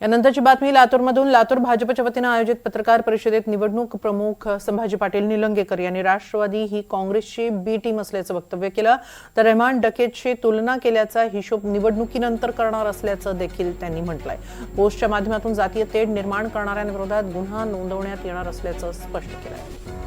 यानंतरची बातमी लातूरमधून लातूर भाजपच्या वतीनं आयोजित पत्रकार परिषदेत निवडणूक प्रमुख संभाजी पाटील निलंगेकर यांनी राष्ट्रवादी ही काँग्रेसची बी टीम असल्याचं वक्तव्य केलं. तर रहमान डकेतशी तुलना केल्याचा हिशोब निवडणुकीनंतर करणार असल्याचं देखील त्यांनी म्हटलंय. पोस्टच्या माध्यमातून जातीय तेढ निर्माण करणाऱ्यांविरोधात गुन्हा नोंदवण्यात येणार असल्याचं स्पष्ट केलंय.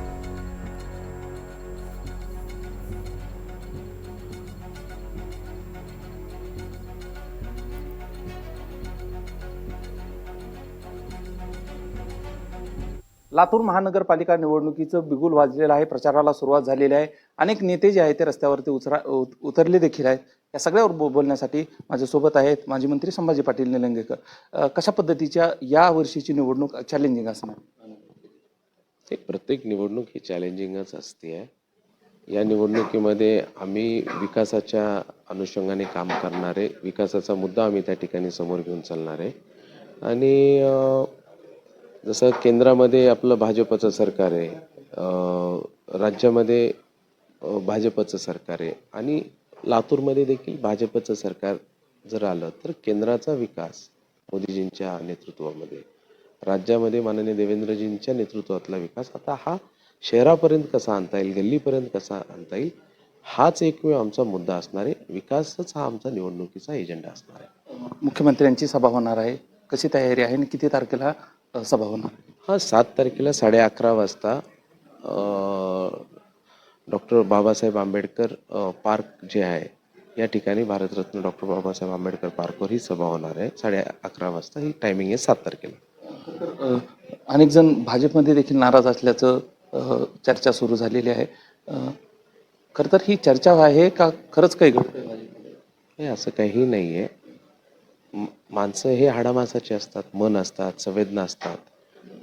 लातूर महानगरपालिका निवडणुकीचं बिगुल वाजलेलं आहे प्रचाराला सुरुवात झालेली आहे. अनेक नेते जे आहेत ते रस्त्यावरती उतरा उत- उतरले देखील आहेत. या सगळ्यावर बो बोलण्यासाठी माझ्यासोबत आहेत माजी मंत्री संभाजी पाटील निलंगेकर. कशा पद्धतीच्या या वर्षीची निवडणूक चॅलेंजिंग असणार? ते प्रत्येक निवडणूक ही चॅलेंजिंगच असते. आहे या निवडणुकीमध्ये आम्ही विकासाच्या अनुषंगाने काम करणारे विकासाचा मुद्दा आम्ही त्या ठिकाणी समोर घेऊन चालणार. आहे आणि जसं केंद्रामध्ये आपलं भाजपचं सरकार आहे राज्यामध्ये भाजपचं सरकार आहे आणि लातूरमध्ये देखील भाजपचं सरकार जर आलं तर केंद्राचा विकास मोदीजींच्या नेतृत्वामध्ये राज्यामध्ये माननीय देवेंद्रजींच्या नेतृत्वातला विकास आता हा शहरापर्यंत कसा आणता येईल गल्लीपर्यंत कसा आणता येईल हाच एकमेव आमचा मुद्दा असणार आहे. विकासच हा आमचा निवडणुकीचा एजेंडा असणार आहे. मुख्यमंत्र्यांची सभा होणार आहे. कशी तयारी आहे आणि किती तारखेला सभा होणार हा सात तारखेला साडे अकरा वाजता डॉक्टर बाबासाहेब आंबेडकर पार्क जे आहे या ठिकाणी भारतरत्न डॉक्टर बाबासाहेब आंबेडकर पार्कवर ही सभा होणार आहे. साडे अकरा वाजता ही टायमिंग आहे सात तारखेला. अनेक जण भाजपमध्ये देखील नाराज असल्याचं चर्चा सुरू झालेली आहे. खरं तर ही चर्चा आहे का खरंच काही भाजपमध्ये? हे असं काही नाही आहे माणसं हे हाडामासाचे असतात मन असतात संवेदना असतात.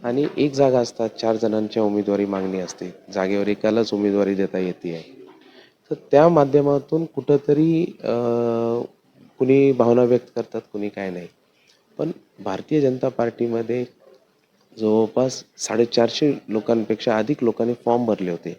आणि एक जागा असतात चार जणांच्या उमेदवारी मागणी असते. जागेवर एकालाच उमेदवारी देता येते. आहे तर त्या माध्यमातून कुठंतरी कुणी भावना व्यक्त करतात कुणी काय नाही. पण भारतीय जनता पार्टीमध्ये जवळपास साडेचारशे लोकांपेक्षा अधिक लोकांनी फॉर्म भरले होते.